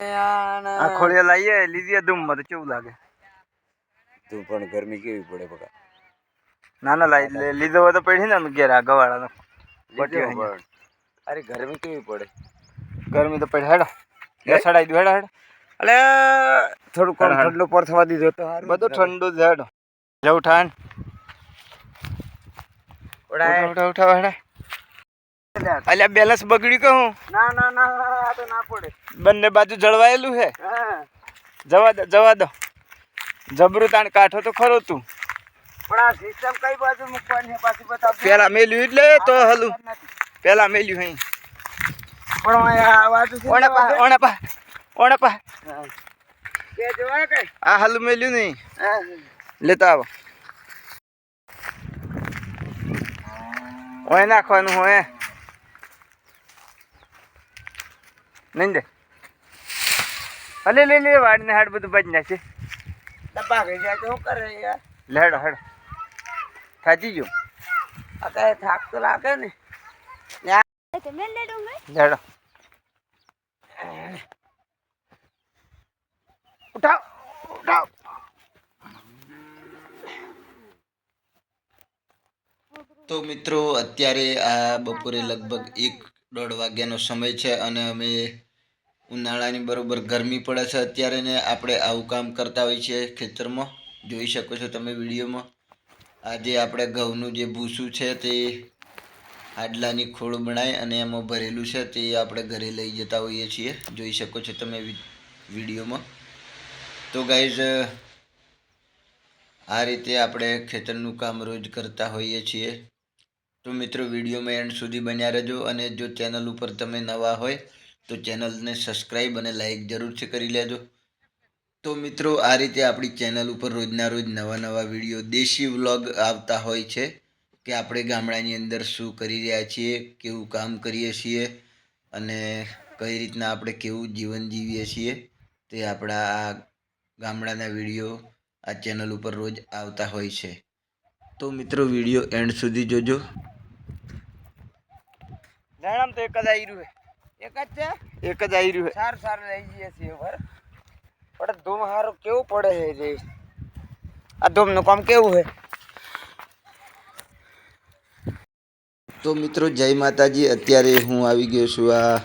આ ખોળિયા લાવીએ લીધી ધૂમમાં તો કેવું લાગે? તું પણ ગરમી કેવી પડે બકા? ના લાવી લે- લીધો હોય તો પડી ને ઘેર આ ગવાળાનો. અરે ગરમી કેવી પડે? ગરમી તો પડી હેડો. સડાઈ દો હેડો હેડો. અલે થોડું કોણ હાડ. ઠંડુ પર થવા દીધો તો બધું ઠંડુ જ હેડો. જવું ઠાન ઉઠાવ ઉઠાવ ઉઠા હેડો અલ્યા બેલેન્સ બગડ્યું કે હું? ના ના ના આ તો ના પડે. બંને બાજુ જળવાયેલું છે હા. જવા દો જવા દો. જબરું તાણ કાઠો તો ખરો તું. પણ આ સિસ્ટમ કઈ બાજુ મૂકવાની છે? પાછી બતાવ પેલા મેલ્યું એટલે તો હલું. પેલા મેલ્યું અહીં. પણ આ બાજુ પા ઓણે પા ઓણે પા કે જોવા કઈ? આ હલું મેલ્યું નહીં. લેતા આવો. ઓય નાખવાનું હોય. નહીં દે અલે લે લે વાડીને હાડ બધું બાજી નાખે ડબ્બા ગઈ જાય તો શું કરે યાર? લે હેડો હેડો. ગયો. આ કઈ થાક તો લાગે ને. લે હેડો. ઉઠાવ ઉઠાવ. તો મિત્રો અત્યારે આ બપોરે લગભગ એક દોઢ વાગ્યાનો સમય છે અને અમે ઉનાળાની બરોબર ગરમી પડે છે. અત્યારે ને આપણે આવું કામ કરતા હોઈએ છીએ ખેતરમાં. જોઈ શકો છો તમે વિડીયોમાં. આજે આપણે ઘઉંનું જે ભૂસું છે તે આડલાની ખોળ બનાવી અને એમાં ભરેલું છે તે આપણે ઘરે લઈ જતા હોઈએ છીએ. જોઈ શકો છો તમે વિડીયોમાં. તો ગાઈઝ આ રીતે આપણે ખેતરનું કામ રોજ કરતા હોઈએ છીએ. તો મિત્રો વિડીયોમાં એન્ડ સુધી બન્યા રહેજો અને જો ચેનલ ઉપર તમે નવા હોય, તો ચેનલને સબસ્ક્રાઈબ અને લાઈક જરૂરથી કરી લેજો. તો મિત્રો, આ રીતે આપણી ચેનલ ઉપર રોજના રોજ નવા નવા વીડિયો દેશી વ્લોગ આવતા હોય છે કે આપણે ગામડાની અંદર શું કરી રહ્યા છીએ, કેવું કામ કરીએ છીએ અને કઈ રીતના આપણે કેવું જીવન જીવીએ છીએ, તે આપણા આ ગામડાના વીડિયો આ ચેનલ ઉપર રોજ આવતા હોય છે. તો મિત્રો વીડિયો એન્ડ સુધી જોજો. લેણામ તો એક જ આવી રહ્યું એક જ છે? એક જ આવી રહ્યું છે સારું સારું લઈ જઈએ છીએ બર પણ ધૂમ હારો કેવું પડે છે જે? આ ધૂમનું કામ કેવું છે તો મિત્રો જય માતાજી. અત્યારે હું આવી ગયો છું આ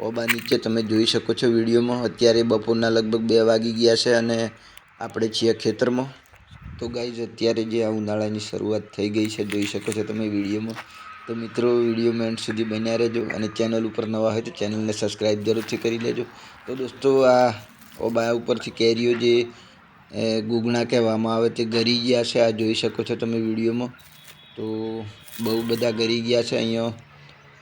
ઓબા નીચે. તમે જોઈ શકો છો વિડીયોમાં. અત્યારે બપોરના લગભગ બે વાગી ગયા છે અને આપણે છીએ ખેતરમાં. તો ગાઈઝ અત્યારે જે આ ઉનાળાની શરૂઆત થઈ ગઈ છે જોઈ શકો છો તમે વિડીયોમાં. તો મિત્રો, વીડિયો મેન્ટ સુધી બન્યા રહેજો અને ચેનલ ઉપર નવા હોય તો ચેનલને સબસ્ક્રાઈબ જરૂરથી કરી લેજો. તો દોસ્તો, આ ઓબા ઉપરથી કેરીઓ જે ગુગણા કહેવામાં આવે તે ગરી ગયા છે. આ જોઈ શકો છો તમે વિડીયોમાં. તો બહુ બધા ગરી ગયા છે. અહીંયા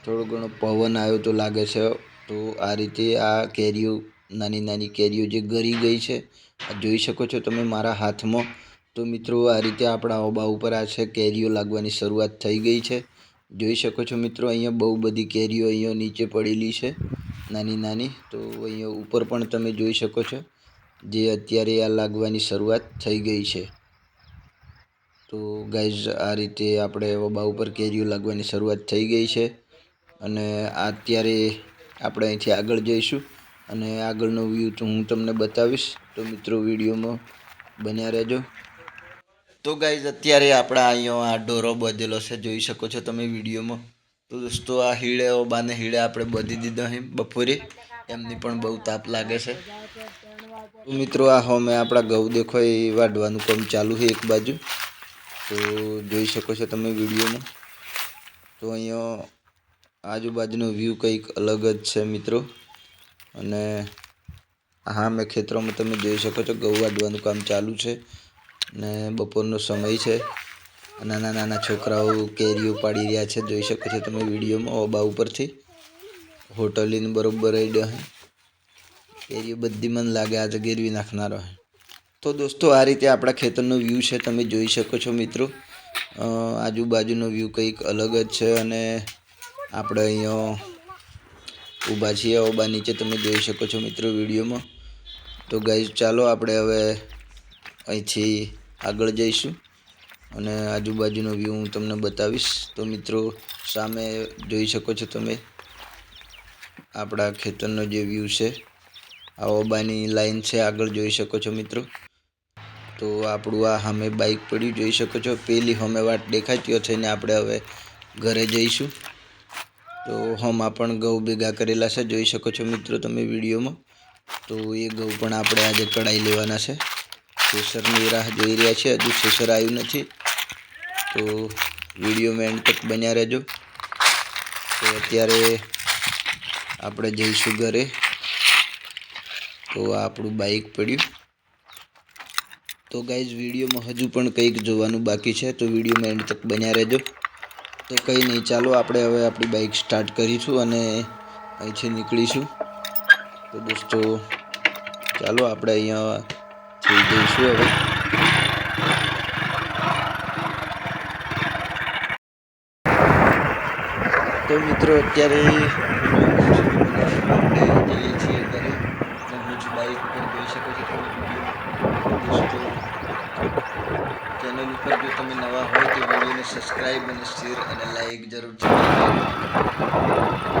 થોડો ઘણો પવન આવ્યો તો લાગે છે. તો આ રીતે આ કેરીઓ, નાની નાની કેરીઓ જે ગરી ગઈ છે, આ જોઈ શકો છો તમે મારા હાથમાં. તો મિત્રો, આ રીતે આપણા ઓબા ઉપર આ છે કેરીઓ લાગવાની શરૂઆત થઈ ગઈ છે. જોઈ શકો છો મિત્રો, અહીંયા બહુ બધી કેરીઓ અહીંયા નીચે પડેલી છે, નાની નાની. તો અહીંયા ઉપર પણ તમે જોઈ શકો છો જે અત્યારે આ લાગવાની શરૂઆત થઈ ગઈ છે. તો ગાઈઝ, આ રીતે આપણે વબા ઉપર કેરીઓ લાગવાની શરૂઆત થઈ ગઈ છે અને અત્યારે આપણે અહીંથી આગળ જઈશું અને આગળનો વ્યૂ તો હું તમને બતાવીશ. તો મિત્રો, વિડીયોમાં બન્યા રહેજો. તો ગાઈઝ અત્યારે આપણા અહીંયા આ ઢોરો બધેલો છે, જોઈ શકો છો તમે વિડીયોમાં. તો દોસ્તો, આ હીળે ઓબાને હીળે આપણે બધી દીધો અહીં બપોરે. એમની પણ બહુ તાપ લાગે છે. મિત્રો, આ હોમે આપણા ઘઉં દેખો, એ વાઢવાનું કામ ચાલુ છે એક બાજુ. તો જોઈ શકો છો તમે વિડીયોમાં. તો અહીંયા આજુબાજુનો વ્યૂ કંઈક અલગ જ છે મિત્રો. અને હા, મેં ખેતરોમાં તમે જોઈ શકો છો, ઘઉં વાઢવાનું કામ ચાલુ છે. ને બપોરનો સમય છે. નાના નાના છોકરાઓ કેરીઓ પાડી રહ્યા છે. જોઈ શકો છો તમે વિડીયોમાં ઓબા ઉપરથી. હોટલીને બરોબર રહી કેરીઓ બધી મને લાગે આજે ગેરવી નાખનારો હે. તો દોસ્તો, આ રીતે આપણા ખેતરનો વ્યૂ છે. તમે જોઈ શકો છો મિત્રો. આજુબાજુનો વ્યૂ કંઈક અલગ જ છે અને આપણે અહીંયા ઊભા છીએ ઓબા નીચે. તમે જોઈ શકો છો મિત્રો વિડીયોમાં. તો ગાઈઝ, ચાલો આપણે હવે અહીંથી આગળ જઈશું. અને આજુબાજુનો વ્યૂ હું તમને બતાવીશ. તો મિત્રો, સામે જોઈ શકો છો તમે આપણા ખેતરનો જે વ્યૂ છે. આ ઓબાની લાઈન છે, આગળ જોઈ શકો છો મિત્રો. તો આપણું આ સામે બાઇક પડ્યું, જોઈ શકો છો. પેલી હમે વાટ દેખાતી છે ને આપણે હવે ઘરે જઈશું. તો હમા પણ ઘઉં ભેગા કરેલા છે, જોઈ શકો છો મિત્રો તમે વિડીયોમાં. તો એ ઘઉં પણ આપણે આજે કઢાઈ લેવાના છે. થ્રેસરની રાહ જોઈ રહ્યા છે. હજુ સેસર આવ્યું નથી. તો વિડીયોમાં એન્ડ તક બન્યા રહેજો. તો અત્યારે આપણે જઈશું ઘરે. તો આ આપણું બાઇક પડ્યું. તો ગાઈઝ, વિડીયોમાં હજુ પણ કંઈક જોવાનું બાકી છે. તો વિડીયોમાં એન્ડ તક બન્યા રહેજો. તો કંઈ નહીં, ચાલો આપણે હવે આપણી બાઇક સ્ટાર્ટ કરીશું અને અહીંથી નીકળીશું. તો દોસ્તો, ચાલો આપણે અહીંયાથી જઈશું હવે તો મિત્રો અત્યારે જઈએ છીએ ઘરે હું જ બાઇક ઉપર જોઈ શકો છો ચેનલ ઉપર જો તમે નવા હોય તો વિડીયોને સબસ્ક્રાઈબ અને શેર અને લાઈક જરૂરથી